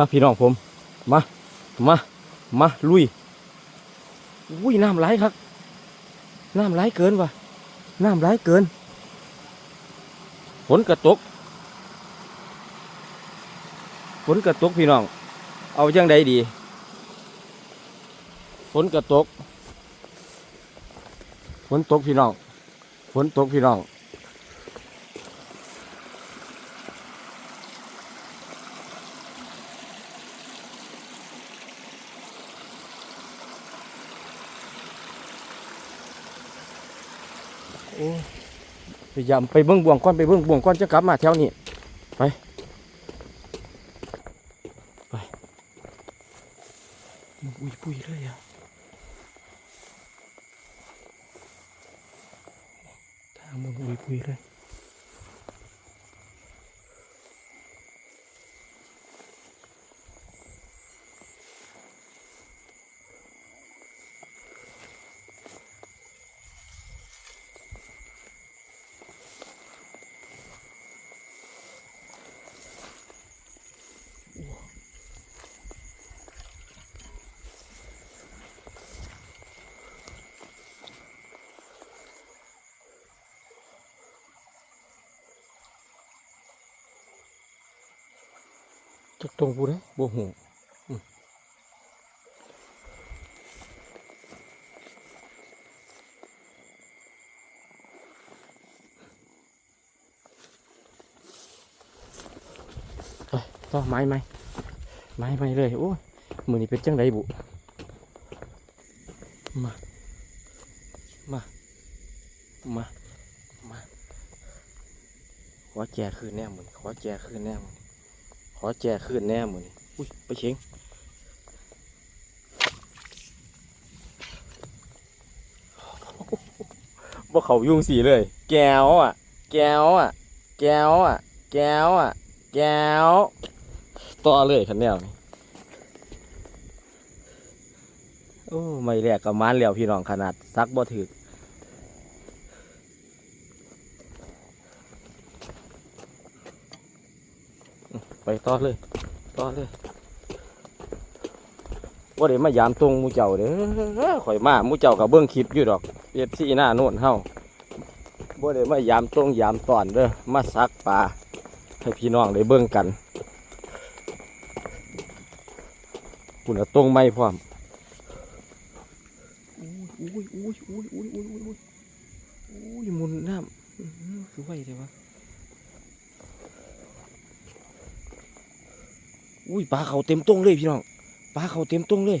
มาพี่น้องผม มา มา มาลุยอุ้ยน้ำไหลครับ น้ำไหลเกินว่ะ น้ำไหลเกิน ฝนกระตก ฝนกระตกพี่น้อง เอาจังใดดี ฝนกระตก ฝนตกพี่น้อง ฝนตกพี่น้อง โอ้ย พยายามไปเบิ้งบ่วงก้อนไปเบิ้งบ่วงก้อนจะกลับมาแถวนี้ไปไปมันอุ้ยปุ้ยเลยอะทางมันอุ้ยปุ้ยเลย จะตรงกูเลยบ่หูอืมไปต่อไม้ไม้ไม้ไม้เลยโอ้ยมือนี้เป็นจังไดบุมามามามาขอแจคืนแน่มือนขอแจคืนแน่มือน ขอแจคืนแน่หมือนอุ้ยไปเชิงบ่เขายุ่งสีเลย แก้วอะ แก้วอะ แก้วอะ แก้วอะ แก้วต่อเลยคันแนวนี่โอ้ไม่แรกกับมันแล้วพี่น้องขนาดซักบ่ถึก ไปต่อเลยต่อเลยว่าเดี๋ยวมายามตรงมูเจ้าเด้อข่อยมามูเจ้ากับเบื้องคลิปอยู่ดอกเลียฟซี่หน้าโน่นเฮาบ่เดี๋ยวมายามตรงยามตอนเด้อมาซักปลาให้พี่น้องได้เบื้องกันคุณตรงไม่พร้อมอุ้ยอุ้ยอุ้ยอุ้ยอุ้ยอุ้ยอุ้ยมุนน้ำสวยเลยวะ อุ้ยปลาเขาเต็มต้งเลยพี่น้องปลาเขาเต็มต้งเลย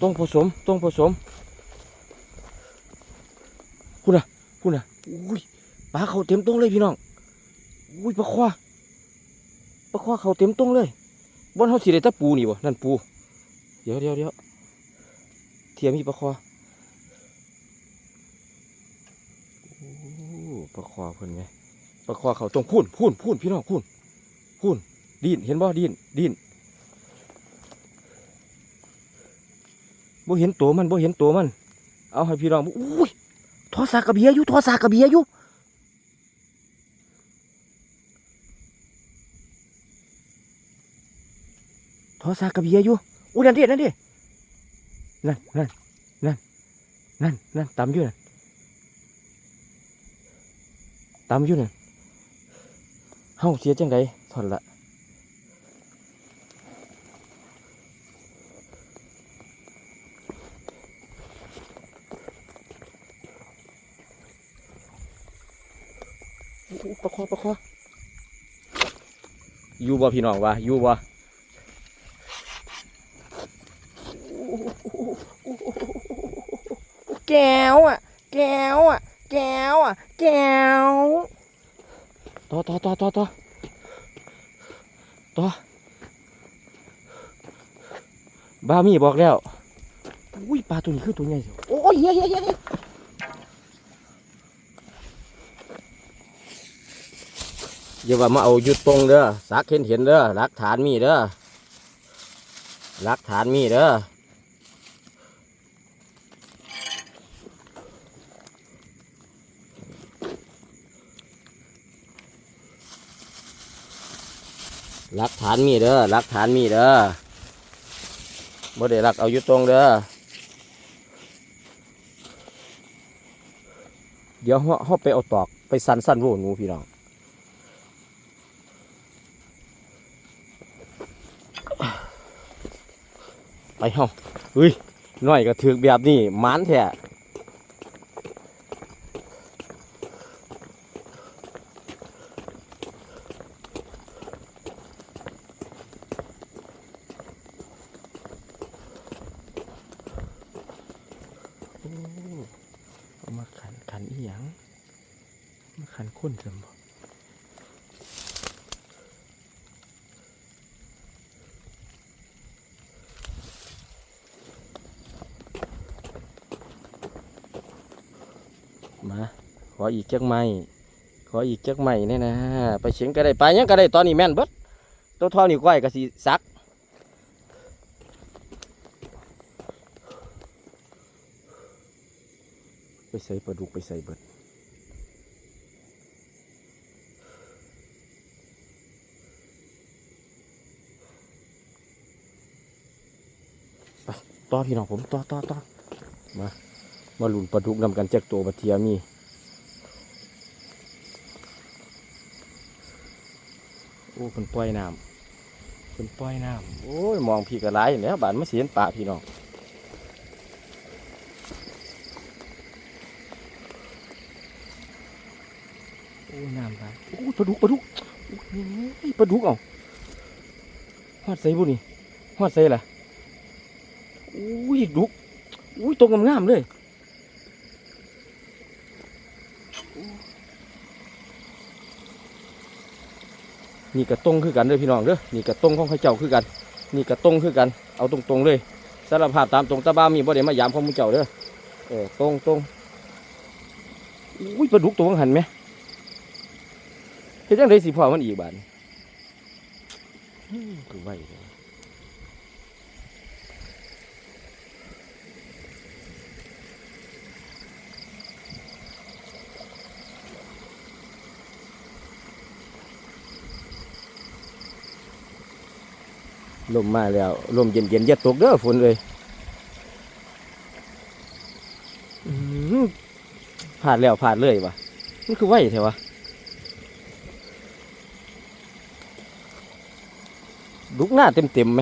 ต้องผสมต้องผสมคุณน่ะคุณน่ะอุ้ยปลาเขาเต็มต้งเลยพี่น้องอุ้ยปลาควาปลาควาเขาเต็มต้งเลยบนเขาสีได้แตะปูนี่บ่นั่นปู เดี๋ยวเดี๋ยวเดี๋ยวเทียมีปลาควาโอ้ปลาควาเพิ่นไงปลาควาเขาต้องพูนพูนพูนพี่น้องพูน พูนดินเห็นบ่ดินดินบ่เห็นตัวมันบ่เห็นตัวมัน เอาให้พี่น้องบ่อุ้ยทอสากระเบียอยู่ทอสากระเบียอยู่ทอสากระเบียอยู่อุ้ยนั่นดินั่นดินั่นนั่นนั่นนั่นนั่นตำอยู่นั่นตำอยู่นั่นเฮาเสียจังได ถอนละอู้ประคอประคออยู่บ่พี่น้องวะอยู่บ่แก้วอะ แก้วอะ แก้วอะ แก้วต่อต่อต่อต่อ ต่บ้ามีบอกแล้วอุ้ยปลาตัวนี้คือตัวใหญ่สิโอ้ยเฮ้ยเฮ้ยเฮ้ยอย่าว่ามาเอาหยุดตรงเด้อสักเห็นเห็นเด้อหลักฐานมีเด้อหลักฐานมีเด้อ หลักฐานมีเด้อหลักฐานมีเด้อบ่ได้หลักเอาอยู่ตรงเด้อเดี๋ยวเฮาไปเอาตอกไปสันสันโวหนูพี่น้องไปเฮาเฮ้ยน้อยก็ถือกแบบนี้มานแท้ เอามาขันขันอีหยังมาขันข้นจำบ่มาขออีกจักไม้ขออีกจักไม้แน่นะไปเฉียงก็ได้ไปยังก็ได้ตอนนี้แม่นเบิดตัวทอนี่ก้อยก็สิซัก ไปใส่ปลาดุกไปใส่เบิดไปต่อพี่น้องผมต่อต่อต่อมา มาหลุนปลาดุกนำกันจกตัวปลาเทียมีโอ้คนปล่อยน้ำคนปล่อยน้ำโอ้ยมองพี่กระไรแหล้วบานมาเสียนป่าพี่น้อง โอ้ยน้ำไปโอ้ยปลาดุกปลาดุกโอ้ยปลาดุกเอาหอดใส่บุนี่หอดใส่ล่ะโอ้ยดุกโอ้ยตรงงามๆเลยนี่กระตรงคือกันเลยพี่น้องเด้อนี่กระตรงของข้าเจ้าคือกัน นี่กระตรงคือกัน เอาตรงๆเลยสารภาพตามตรงตาบ้ามีบ่ได้มายามของมุเจ้าเด้อ เออตรงตรงอุ้ยปลาดุกตัวหันไหม ฮ็ดจังไดสิพ่อมันอีกบาดนี้อืมคือไว้เลยลมมาแล้วลมเย็นเย็นๆอย่าตกเด้อฝนเลยอื้อหือผ่านแล้วผ่านเลยวะมันคือไว้แถวะ ดุกหน้าเต็มเต็มไหม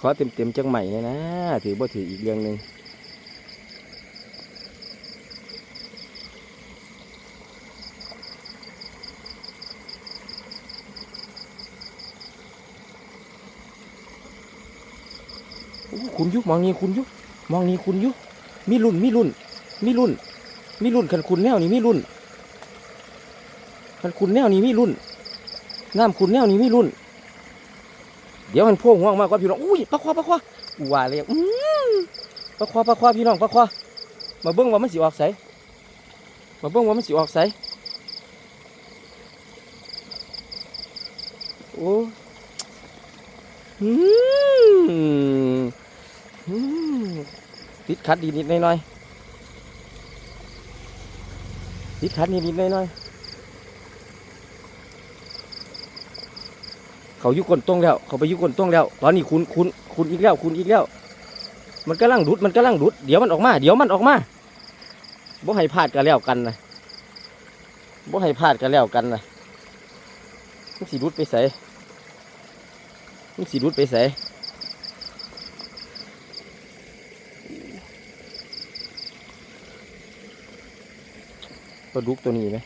ขอเต็มเต็มๆจังใหม่เนี่ยนะ ถือบ่ถืออีกเรื่องหนึ่ง คุณยุมองนี้คุณยุมองนี้คุณยุมีรุ่นมีรุ่นมีรุ่นมีรุ่นคันคุณแนวนี้มีรุ่นคันคุณแนวนี้มีรุ่นน้ำคุณแนวนี้มีรุ่น เดี๋ยวมันพ่วงห่วงมากกว่าพี่น้องอุ้ยปลาควาปลาควากูว่าเลยอืมปลาควาปลาควาพี่น้องปลาความาเบิ้งว่ามันสิออกใสมาเบิ้งว่ามันสิออกใสโอ้อืมอืม ติดขัดนิดๆหน่อยๆติดขัดนิดๆหน่อยๆเขายุกคนตรงแล้ว เขาไปยุกคนตรงแล้ว ตอนนี้คุณคุณคุณอีกแล้วคุณอีกแล้ว มันกำลังดุดมันกำลังดุดเดี๋ยวมันออกมา เดี๋ยวมันออกมาบ่ให้พลาดกันแล้วกันนะบ่ให้พลาดกันแล้วกันนะมันสีดุดไปใส่มันสีดุดไปใส่ ปลาดุกตัวนี้ไหม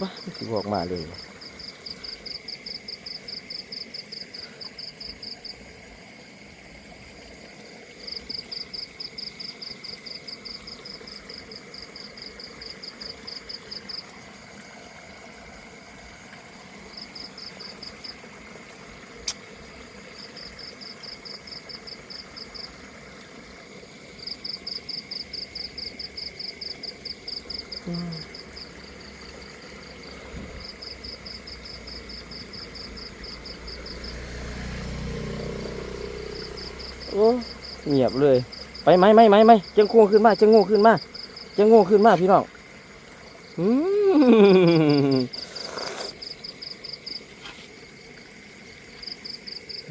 บ้ามันสิออกมาเลย โอ้เงียบเลย ไปไหมไหมไหมไหมจังโง่ขึ้นมาจังโง่ขึ้นมาจังโง่ขึ้นมาพี่น้องอืม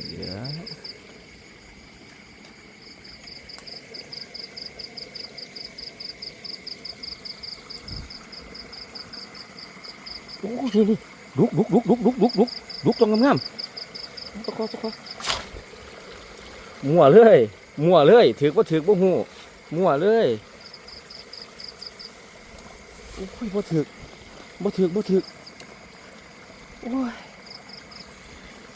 เดี๋ยว นี่นี่ลุกลุกลุกลุกลุกลุกลุกลุกตรงงามๆตะคอตะคอมั่วเลยมั่วเลยถือว่าถือว่าหูมั่วเลยโอ้ยบ่ถือบ่ถือบ่ถือโอ้ย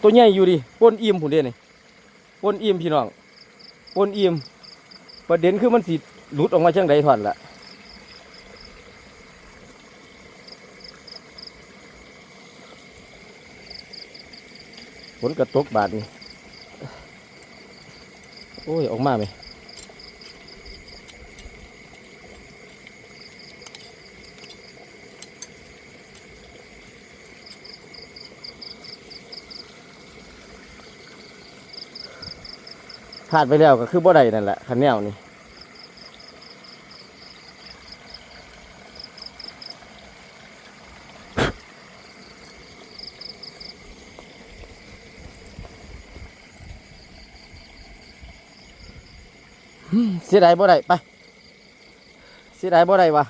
ตัวใหญ่อยู่ดิปนอิ่มผุนเด่นนี่ปนอิ่มพี่น้องปนอิ่มประเด็นคือมันสิหลุดออกมาจังใดถอนละ ฝนกระตกบาดนี่โอ้ย ออกมาไหมพลาดไปแล้วก็คือบ่ได้นั่นแหละคันแนวนี่ เสียดายบ่ได้ไปเสียดายบ่ได้วะ